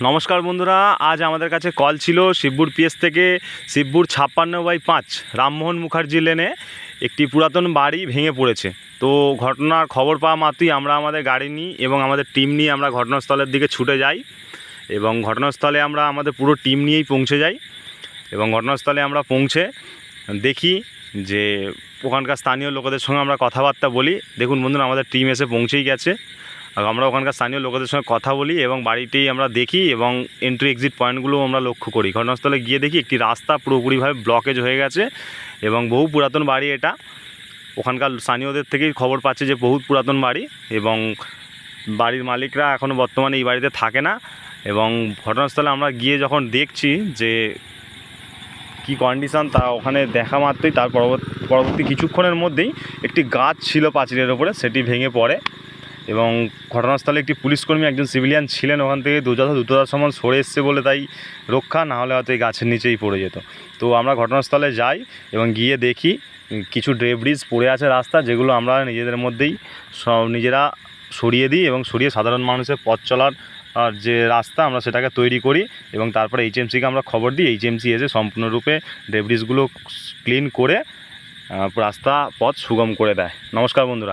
নমস্কার বন্ধুরা, আজ আমাদের কাছে কল ছিল শিবপুর পিএস থেকে শিবপুর ছাপ্পান্ন বাই পাঁচ, রামমোহন মুখার্জি লেনে একটি পুরাতন বাড়ি ভেঙে পড়েছে। তো ঘটনার খবর পাওয়া মাত্রই আমরা আমাদের গাড়ি নিই এবং আমাদের টিম নিয়ে আমরা ঘটনাস্থলের দিকে ছুটে যাই এবং ঘটনাস্থলে আমরা আমাদের পুরো টিম নিয়েই পৌঁছে যাই এবং ঘটনাস্থলে আমরা পৌঁছে দেখি যে ওখানকার স্থানীয় লোকেদের সঙ্গে আমরা কথাবার্তা বলি। দেখুন বন্ধুরা, আমাদের টিম এসে পৌঁছেই গেছে। আমরা ওখানকার স্থানীয় লোকেদের সঙ্গে কথা বলি এবং বাড়িটি আমরা দেখি এবং এন্ট্রি এক্সিট পয়েন্টগুলো আমরা লক্ষ্য করি। ঘটনাস্থলে গিয়ে দেখি একটি রাস্তা পুরোপুরিভাবে ব্লকেজ হয়ে গেছে এবং বহু পুরাতন বাড়ি এটা। ওখানকার স্থানীয়দের থেকেই খবর পাচ্ছে যে বহুত পুরাতন বাড়ি এবং বাড়ির মালিকরা এখনও বর্তমানে এই বাড়িতে থাকে না এবং ঘটনাস্থলে আমরা গিয়ে যখন দেখছি যে কি কন্ডিশন তা ওখানে দেখা মাত্রই তার পরবর্তী পরবর্তী কিছুক্ষণের মধ্যেই একটি গাছ ছিল পাঁচিলের ওপরে সেটি ভেঙে পড়ে। এবং ঘটনাস্থলে একটি পুলিশকর্মী একজন সিভিলিয়ান ছিলেন, ওখান থেকে দুযথা দ্রুততার সমান সরে এসছে বলে তাই রক্ষা, না হলে হয়তো এই গাছের নিচেই পড়ে যেত। তো আমরা ঘটনাস্থলে যাই এবং গিয়ে দেখি কিছু ড্রেব্রিজ পড়ে আছে রাস্তা যেগুলো আমরা নিজেদের মধ্যেই নিজেরা সরিয়ে দিই এবং সরিয়ে সাধারণ মানুষের পথ চলার, আর যে রাস্তা আমরা সেটাকে তৈরি করি এবং তারপরে এইচএমসিকে আমরা খবর দিই। এইচএমসি এসে সম্পূর্ণরূপে ডেব্রিজগুলো ক্লিন করে রাস্তা পথ সুগম করে দেয়। নমস্কার বন্ধুরা।